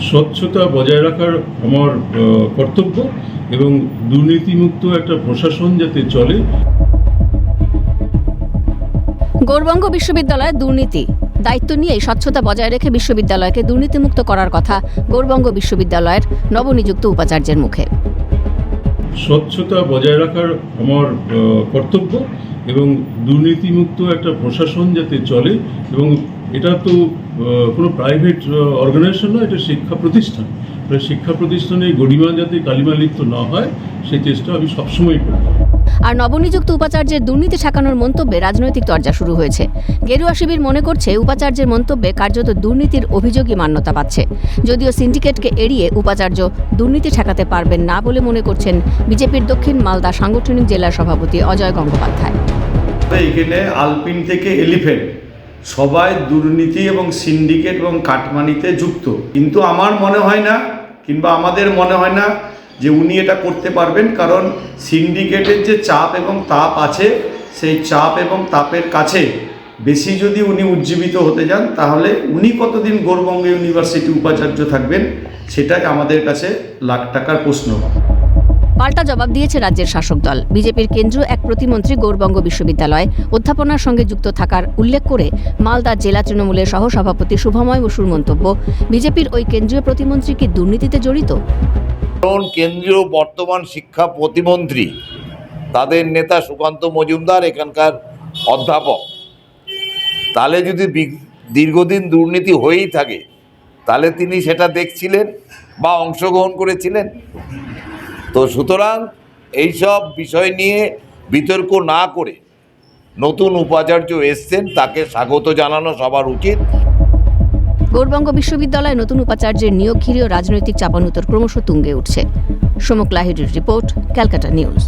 স্বচ্ছতা বজায় রাখার আমার কর্তব্য এবং দুর্নীতিমুক্ত একটা প্রশাসন যাতে চলে। গৌরবঙ্গ বিশ্ববিদ্যালয়ে দুর্নীতি। দায়িত্ব নিয়ে স্বচ্ছতা বজায় রেখে বিশ্ববিদ্যালয়কে দুর্নীতিমুক্ত করার কথা গৌরবঙ্গ বিশ্ববিদ্যালয়ের নবনিযুক্ত উপাচার্যের মুখে। স্বচ্ছতা বজায় রাখার আমার কর্তব্য এবং দুর্নীতিমুক্ত একটা প্রশাসন যাতে চলে এবং এটা তো কোনো প্রাইভেট অর্গানাইজেশন নয় এটা শিক্ষা প্রতিষ্ঠান। তাই শিক্ষা প্রতিষ্ঠানে গরিমা যাতে কালিমালিপ্ত না হয় সেই চেষ্টা আমি সবসময় করি। আর নবনিযুক্ত উপাচার্যের দুর্নীতি ঠেকানোর মন্তব্যে রাজনৈতিক চর্চা শুরু হয়েছে। গেরুয়া শিবির মনে করছে উপাচার্যের মন্তব্যে কার্যত দুর্নীতির অভিযোগই মান্যতা পাচ্ছে। যদিও সিন্ডিকেটকে এড়িয়ে উপাচার্য দুর্নীতি ঠেকাতে পারবেন না বলে মনে করছেন বিজেপির দক্ষিণ মালদা সাংগঠনিক জেলার সভাপতি অজয় গঙ্গোপাধ্যায়। এখানে আলপিন থেকে এলিফেন্ট সবাই দুর্নীতি এবং সিন্ডিকেট এবং কাটমানিতে যুক্ত। কিন্তু আমার মনে হয় না, কিংবা আমাদের মনে হয় না, যে উনি এটা করতে পারবেন, কারণ সিন্ডিকেটের যে চাপ এবং তাপ আছে, সেই চাপ এবং তাপের কাছে বেশি যদি উনি উজ্জীবিত হতে যান, তাহলে উনি কতদিন গৌরবঙ্গ ইউনিভার্সিটি উপাচার্য থাকবেন, সেটাই আমাদের কাছে লাখ টাকার প্রশ্ন। পাল্টা জবাব দিয়েছে রাজ্যের শাসক দল। বিজেপির কেন্দ্রীয় এক প্রতিমন্ত্রী গৌরবঙ্গ বিশ্ববিদ্যালয় অধ্যাপনার সঙ্গে যুক্ত থাকার উল্লেখ করে মালদা জেলা তৃণমূলের সহসভাপতি শুভময় বসুর মন্তব্য, বিজেপির ওই কেন্দ্রীয় প্রতিমন্ত্রী কি দুর্নীতিতে জড়িত? কেন্দ্রীয় বর্তমান শিক্ষা প্রতিমন্ত্রী তাদের নেতা সুকান্ত মজুমদার এখানকার অধ্যাপক? তাহলে যদি দীর্ঘদিন দুর্নীতি হয়েই থাকে, তাহলে তিনি সেটা দেখছিলেন বা অংশগ্রহণ করেছিলেন? তো সুতরাং এইসব বিষয় নিয়ে বিতর্ক না করে নতুন উপাচার্য এসছেন, তাকে স্বাগত জানানো সবার উচিত। গৌরবঙ্গ বিশ্ববিদ্যালয়ে নতুন উপাচার্যের নিয়োগ ঘিরেও রাজনৈতিক চাপানুতর ক্রমশ তুঙ্গে উঠছে। সমক লাহিড়ির রিপোর্ট, ক্যালকাটা নিউজ।